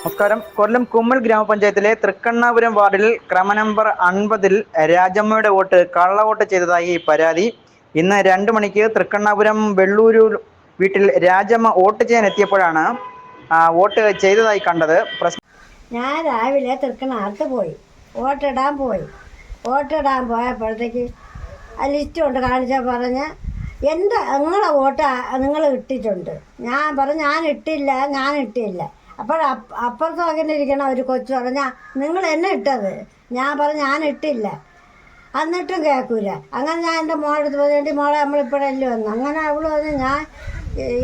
നമസ്കാരം. കൊല്ലം കുമ്മൽ ഗ്രാമപഞ്ചായത്തിലെ തൃക്കണ്ണാപുരം വാർഡിൽ ക്രമ നമ്പർ അൻപതിൽ രാജമ്മയുടെ വോട്ട് കള്ളവോട്ട് ചെയ്തതായി പരാതി. ഇന്ന് രണ്ട് മണിക്ക് തൃക്കണ്ണാപുരം വെള്ളൂരു വീട്ടിൽ രാജമ്മ വോട്ട് ചെയ്യാൻ എത്തിയപ്പോഴാണ് വോട്ട് ചെയ്തതായി കണ്ടത്. ഞാൻ രാവിലെ തൃക്കണ്ണാർത്ത് പോയി. വോട്ടിടാൻ പോയി. വോട്ടിടാൻ പോയപ്പോഴത്തേക്ക് ആ ലിസ്റ്റ് കൊണ്ട് കാണിച്ചാൽ പറഞ്ഞ് എന്റെ നിങ്ങളെ വോട്ട് നിങ്ങൾ ഇട്ടിട്ടുണ്ട്. ഞാൻ പറഞ്ഞു ഞാൻ ഇട്ടില്ല ഞാൻ ഇട്ടില്ല. അപ്പോൾ അപ്പുറത്തും അങ്ങനെ ഇരിക്കണം ഒരു കൊച്ചു പറഞ്ഞ നിങ്ങൾ എന്നെ ഇട്ടത്? ഞാൻ പറഞ്ഞു ഞാൻ ഇട്ടില്ല. എന്നിട്ടും കേൾക്കൂല. അങ്ങനെ ഞാൻ എന്റെ മോളെ അടുത്ത് പറഞ്ഞിട്ട് മോളെ നമ്മളിപ്പോഴല്ലേ വന്നു? അങ്ങനെ അവൾ പറഞ്ഞു ഞാൻ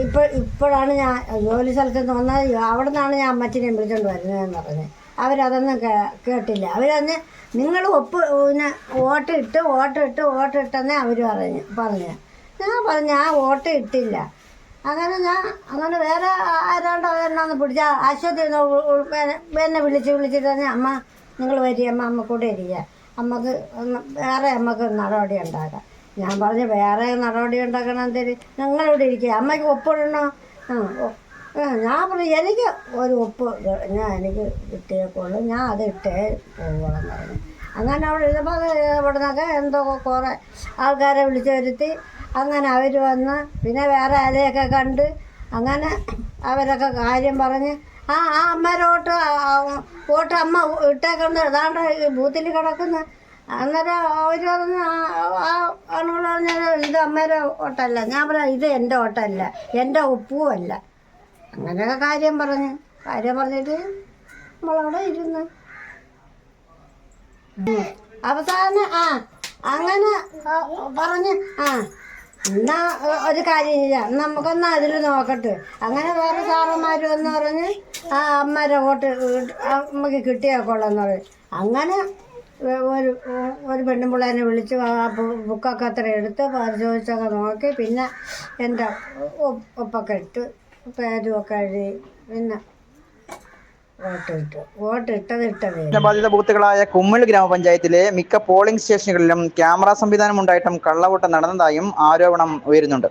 ഇപ്പോൾ ഇപ്പോഴാണ് ഞാൻ ജോലി സ്ഥലത്ത് നിന്ന് വന്നത്. അവിടെ നിന്നാണ് ഞാൻ അമ്മച്ചിനെ വിളിച്ചുകൊണ്ട് വരുന്നതെന്ന് പറഞ്ഞ്. അവരതൊന്നും കേ കേട്ടില്ല. അവരന്ന് നിങ്ങൾ ഒപ്പ് പിന്നെ വോട്ടിട്ട് വോട്ടിട്ട് വോട്ടിട്ടെന്നേ അവർ പറഞ്ഞു പറഞ്ഞു. ഞാൻ പറഞ്ഞു ഞാൻ വോട്ട് ഇട്ടില്ല. അങ്ങനെ ഞാൻ അങ്ങനെ വേറെ ആരാണ്ടോ എന്നാന്ന് പിടിച്ച അശ്വതി എന്ന് വിളിച്ച് വിളിച്ചിട്ട് തന്നെ അമ്മ നിങ്ങൾ വരിക അമ്മ അമ്മ കൂടെ ഇരിക്കുക. അമ്മയ്ക്ക് വേറെ അമ്മയ്ക്ക് നടപടി ഉണ്ടാക്കാം. ഞാൻ പറഞ്ഞു വേറെ നടപടി ഉണ്ടാക്കണം എന്തേലും നിങ്ങളിവിടെ ഇരിക്കുക അമ്മയ്ക്ക് ഒപ്പിടണോ? ആ ഞാൻ പറഞ്ഞു എനിക്ക് ഒരു ഒപ്പ് ഞാൻ എനിക്ക് കിട്ടിയേക്കുള്ളൂ ഞാൻ അത് ഇട്ടേ പോകണം പറഞ്ഞു. അങ്ങനെ അവിടെ ഇരുന്നപ്പോൾ ഇവിടെ നിന്നൊക്കെ എന്തോ കുറേ ആൾക്കാരെ വിളിച്ചു വരുത്തി. അങ്ങനെ അവർ വന്ന് പിന്നെ വേറെ ആരെയൊക്കെ കണ്ട് അങ്ങനെ അവരൊക്കെ കാര്യം പറഞ്ഞ് ആ ആ അമ്മരോട്ട് വോട്ട് അമ്മ ഇട്ടേക്കുന്നത് ഏതാണ്ട് ബൂത്തിൽ കിടക്കുന്ന. അന്നേരം അവർ പറഞ്ഞ് ആ ആണുങ്ങൾ പറഞ്ഞത് ഇത് അമ്മേരെ ഓട്ടല്ല. ഞാൻ പറയാം ഇത് എന്റെ ഓട്ടമല്ല എന്റെ ഉപ്പും അല്ല അങ്ങനെയൊക്കെ കാര്യം പറഞ്ഞ്. കാര്യം പറഞ്ഞിട്ട് നമ്മളവിടെ ഇരുന്ന്. അവസാനം ആ അങ്ങനെ പറഞ്ഞ് ആ എന്നാ ഒരു കാര്യമില്ല. നമുക്കൊന്ന് അതിൽ നോക്കട്ടെ. അങ്ങനെ വേറെ സാറന്മാർ എന്ന് പറഞ്ഞ് ആ അമ്മരെ വോട്ട് അമ്മയ്ക്ക് കിട്ടിയേക്കോളെന്ന് പറയും. അങ്ങനെ ഒരു ഒരു പെണ്ണുമ്പിള്ളേനെ വിളിച്ച് ആ ബുക്കൊക്കെ അത്ര എടുത്ത് പരിശോധിച്ചൊക്കെ നോക്കി. പിന്നെ എന്റെ ഒപ്പൊക്കെ ഇട്ട് പേരും ഒക്കെ എഴുതി. പിന്നെ വോട്ട് ഇട്ടു വോട്ട് ഇട്ടത് ഇട്ടതേ ബാധിത ബൂത്തുകളായ കുമ്മിൾ ഗ്രാമപഞ്ചായത്തിലെ മിക്ക പോളിംഗ് സ്റ്റേഷനുകളിലും ക്യാമറ സംവിധാനം ഉണ്ടായിട്ടും കള്ളവോട്ട് നടന്നതായും ആരോപണം ഉയരുന്നുണ്ട്.